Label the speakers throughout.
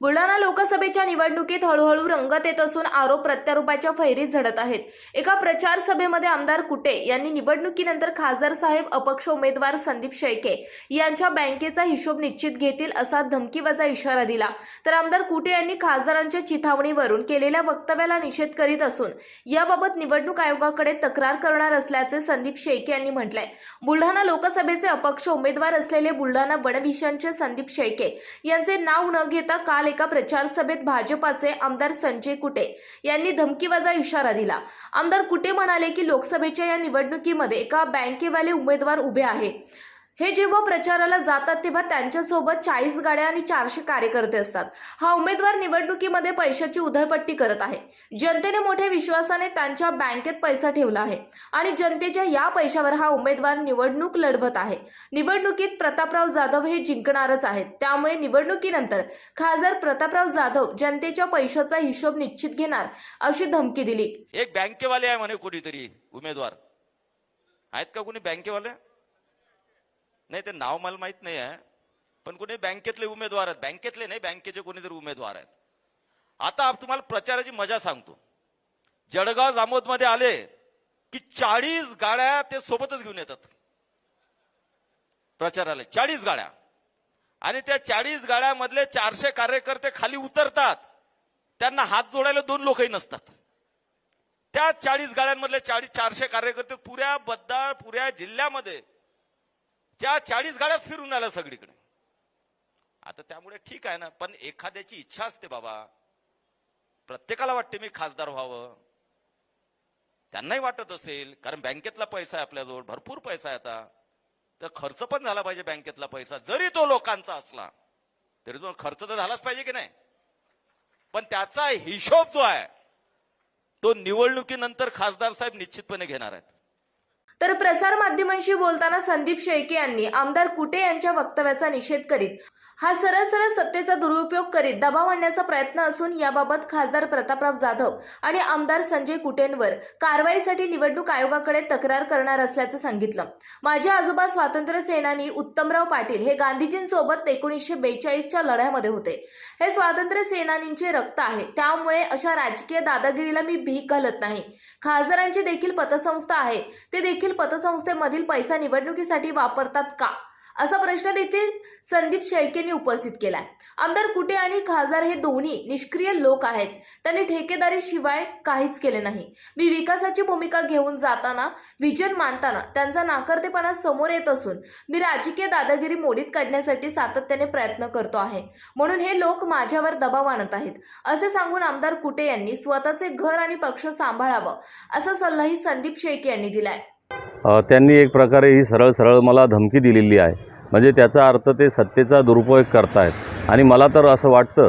Speaker 1: बुलढाणा लोकसभेच्या निवडणुकीत हळूहळू रंगत येत असून आरोप प्रत्यारोपाच्या फैरीत झडत आहेत. एका प्रचार सभेमध्ये आमदार कुटे यांनी निवडणुकीनंतर खासदार साहेब अपक्ष उमेदवार संदीप शेळके यांच्या बँकेचा हिशोब निश्चित घेतील असा धमकीवजा इशारा दिला. तर आमदार कुटे यांनी खासदारांच्या चिथावणीवरून केलेल्या वक्तव्याला निषेध करीत असून याबाबत निवडणूक आयोगाकडे तक्रार करणार असल्याचे संदीप शेळके यांनी म्हटलंय. बुलढाणा लोकसभेचे अपक्ष उमेदवार असलेले बुलढाणा वनविषयांचे संदीप शेळके यांचे नाव न घेता काल एका प्रचार सभेत भाजपाचे आमदार संजय कुटे यांनी धमकीवाजा इशारा दिला. आमदार कुटे म्हणाले की लोकसभेच्या या निवडणुकीमध्ये एका बँकेवाले उमेदवार उभे आहे. हे जेव्हा प्रचाराला जातात तेव्हा त्यांच्यासोबत चाळीस गाड्या आणि चारशे कार्यकर्ते असतात. हा उमेदवार निवडणुकीमध्ये पैशाची उधळपट्टी करत आहे. जनतेने मोठ्या विश्वासाने त्यांच्या बँकेत पैसा ठेवला आहे आणि जनतेच्या या पैशावर हा उमेदवार निवडणूक लढवत आहे. निवडणुकीत प्रतापराव जाधव हे जिंकणारच आहेत. त्यामुळे निवडणुकीनंतर खासदार प्रतापराव जाधव जनतेच्या पैशाचा हिशोब निश्चित घेणार अशी धमकी दिली.
Speaker 2: एक बँकेवाले आहे म्हणे कोणीतरी उमेदवार. आहेत का कोणी बँकेवाले? नाही ते नाव मला माहीत नाही आहे पण कोणी बँकेतले उमेदवार आहेत. बँकेतले नाही बँकेचे कोणीतरी उमेदवार आहेत. आता तुम्हाला प्रचाराची मजा सांगतो. जळगाव जामोदमध्ये आले की चाळीस गाड्या ते सोबतच घेऊन येतात. प्रचाराला चाळीस गाड्या. आणि त्या चाळीस गाड्यामधले चारशे कार्यकर्ते खाली उतरतात. त्यांना हात जोडायला दोन लोकही नसतात. त्या चाळीस गाड्यांमधले चाळीस चारशे कार्यकर्ते पुऱ्या बद्दाळ पुऱ्या जिल्ह्यामध्ये त्या चाळीस गाड्यात फिरून आल्या सगळीकडे. आता त्यामुळे ठीक आहे ना पण एखाद्याची इच्छा असते बाबा. प्रत्येकाला वाटते मी खासदार व्हावं. त्यांनाही वाटत असेल कारण बँकेतला पैसा आहे आपल्याजवळ भरपूर पैसा आहे आता. तर खर्च पण झाला पाहिजे बँकेतला पैसा जरी तो लोकांचा असला. तरी तो खर्च तर झालाच पाहिजे की नाही? पण त्याचा हिशोब जो आहे तो निवडणुकीनंतर खासदार साहेब निश्चितपणे घेणार आहेत.
Speaker 1: तर प्रसार माध्यमांशी बोलताना संदीप शेळके यांनी आमदार कुटे यांच्या वक्तव्याचा निषेध करीत हा सरळ सरळ सत्तेचा दुरुपयोग करीत दबाव आणण्याचा प्रयत्न असून याबाबत खासदार प्रतापराव जाधव आणि आमदार संजय कुटेंवर कारवाईसाठी निवडणूक आयोगाकडे तक्रार करणार असल्याचं सांगितलं. माझे आजोबा स्वातंत्र्य सेनानी उत्तमराव पाटील हे गांधीजींसोबत एकोणीसशे बेचाळीसच्या लढ्यामध्ये होते. हे स्वातंत्र्य सेनानींचे रक्त आहे. त्यामुळे अशा राजकीय दादागिरीला मी भीक घालत नाही. खासदारांची देखील पतसंस्था आहे. ते देखील पतसंस्थेमधील पैसा निवडणुकीसाठी वापरतात का? असा प्रश्न देखील संदीप शेळकेंनी उपस्थित केलाय. आमदार कुटे आणि खासदार हे दोन्ही निष्क्रिय लोक आहेत. त्यांनी ठेकेदारी शिवाय काहीच केले नाही. मी विकासाची भूमिका घेऊन जाताना विजन मांडताना त्यांचा नाकर्तेपणा समोर येत असून मी राजकीय दादागिरी मोडीत काढण्यासाठी सातत्याने प्रयत्न करतो आहे. म्हणून हे लोक माझ्यावर दबाव आणत आहेत. असे सांगून आमदार कुटे यांनी स्वतःचे घर आणि पक्ष सांभाळावं असा सल्लाही संदीप शेळके यांनी दिलाय.
Speaker 3: त्यांनी एक प्रकारे ही सरळ सरळ मला धमकी दिलेली आहे. म्हणजे त्याचा अर्थ ते सत्तेचा दुरुपयोग करतायत. आणि मला तर असं वाटतं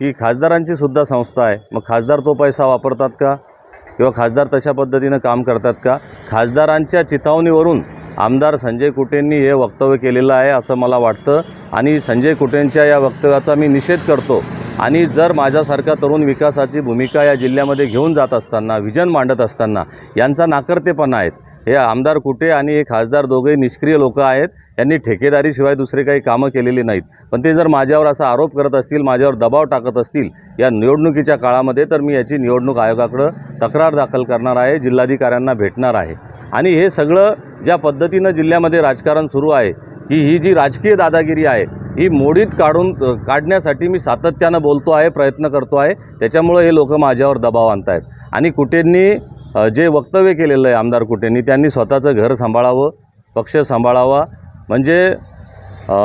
Speaker 3: की खासदारांची सुद्धा संस्था आहे. मग खासदार तो पैसा वापरतात का? किंवा खासदार तशा पद्धतीनं काम करतात का? खासदारांच्या चिथावणीवरून आमदार संजय कुटेंनी हे वक्तव्य केलेलं आहे असं मला वाटतं. आणि संजय कुटेंच्या या वक्तव्याचा मी निषेध करतो. आणि जर माझ्यासारखा तरुण विकासाची भूमिका या जिल्ह्यामध्ये घेऊन जात असताना विजन मांडत असताना यांचा नाकर्तेपणा आहेत हे आमदार कुटे आणि हे खासदार दोघेही निष्क्रिय लोक आहेत. यांनी ठेकेदारीशिवाय दुसरे काही कामं केलेली नाहीत. पण ते जर माझ्यावर असा आरोप करत असतील माझ्यावर दबाव टाकत असतील या निवडणुकीच्या काळामध्ये तर मी याची निवडणूक आयोगाकडं तक्रार दाखल करणार आहे जिल्हाधिकाऱ्यांना भेटणार आहे. आणि हे सगळं ज्या पद्धतीनं जिल्ह्यामध्ये राजकारण सुरू आहे की ही जी राजकीय दादागिरी आहे ही मोडीत काढून काढण्यासाठी मी सातत्यानं बोलतो आहे प्रयत्न करतो आहे. त्याच्यामुळं हे लोक माझ्यावर दबाव आणत आहेत आणि कुटेंनी जे वक्तव्य केलेलं आहे आमदार कुटेंनी त्यांनी स्वतःचं घर सांभाळावं पक्ष सांभाळावा. म्हणजे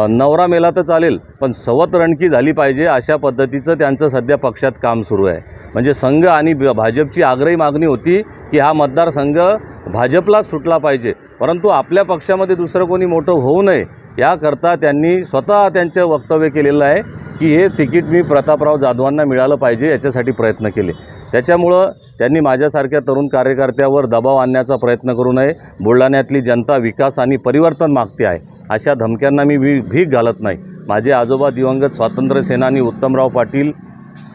Speaker 3: नवरा मेला तर चालेल पण सवत रणकी झाली पाहिजे अशा पद्धतीचं त्यांचं सध्या पक्षात काम सुरू आहे. म्हणजे संघ आणि ब- भाजपची आग्रही मागणी होती की हा मतदारसंघ भाजपलाच सुटला पाहिजे. परंतु आपल्या पक्षामध्ये दुसरं कोणी मोठं होऊ नये याकरता त्यांनी स्वतः त्यांचं वक्तव्य केलेलं आहे की हे तिकीट मी प्रतापराव जाधवांना मिळालं पाहिजे याच्यासाठी प्रयत्न केले. त्याच्यामुळं त्यांनी माझ्यासारख्या तरुण कार्यकर्त्यावर दबाव आणण्याचा प्रयत्न करू नये. बुलढाण्यातली जनता विकास आणि परिवर्तन मागते आहे. अशा धमक्यांना मी भी भीक घालत नाही. माझे आजोबा दिवंगत स्वातंत्र्य सेनानी उत्तमराव पाटील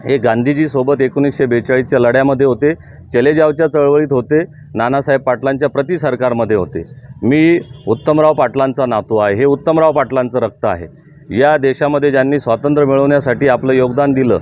Speaker 3: हे गांधीजीसोबत एकोणीसशे बेचाळीसच्या लढ्यामध्ये होते. चलेजावच्या चळवळीत होते. नानासाहेब पाटलांच्या प्रति सरकारमध्ये होते. मी उत्तमराव पाटलांचा नातू आहे. हे उत्तमराव पाटलांचं रक्त आहे. या देशामध्ये ज्यांनी स्वातंत्र्य मिळवण्यासाठी आपलं योगदान दिलं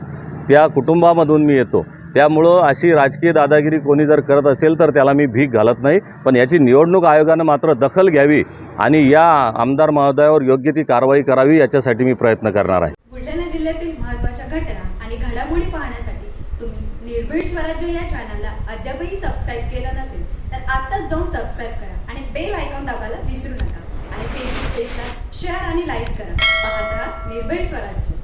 Speaker 3: त्या कुटुंबामधून मी येतो. त्यामुळं अशी राजकीय दादागिरी कोणी जर करत असेल तर त्याला मी भीक घालत नाही. पण याची निवडणूक आयोगानं मात्र दखल घ्यावी आणि या आमदार महोदयावर योग्य ती कारवाई करावी याच्यासाठी मी प्रयत्न करणार आहे.
Speaker 4: बुलढाणा जिल्ह्यातील महत्त्वाच्या घटना आणि घडामोडी पाहण्यासाठी तुम्ही निर्भीड स्वराज्य या चॅनलला अद्यापही सबस्क्राईब केलं नसेल तर आत्ताच जाऊन सबस्क्राईब करा आणि बेल आयकॉन दाबायला विसरू नका. आणि फेसबुक पेजला शेअर आणि लाईक करा. पाहत राहा निर्भीड स्वराज्य.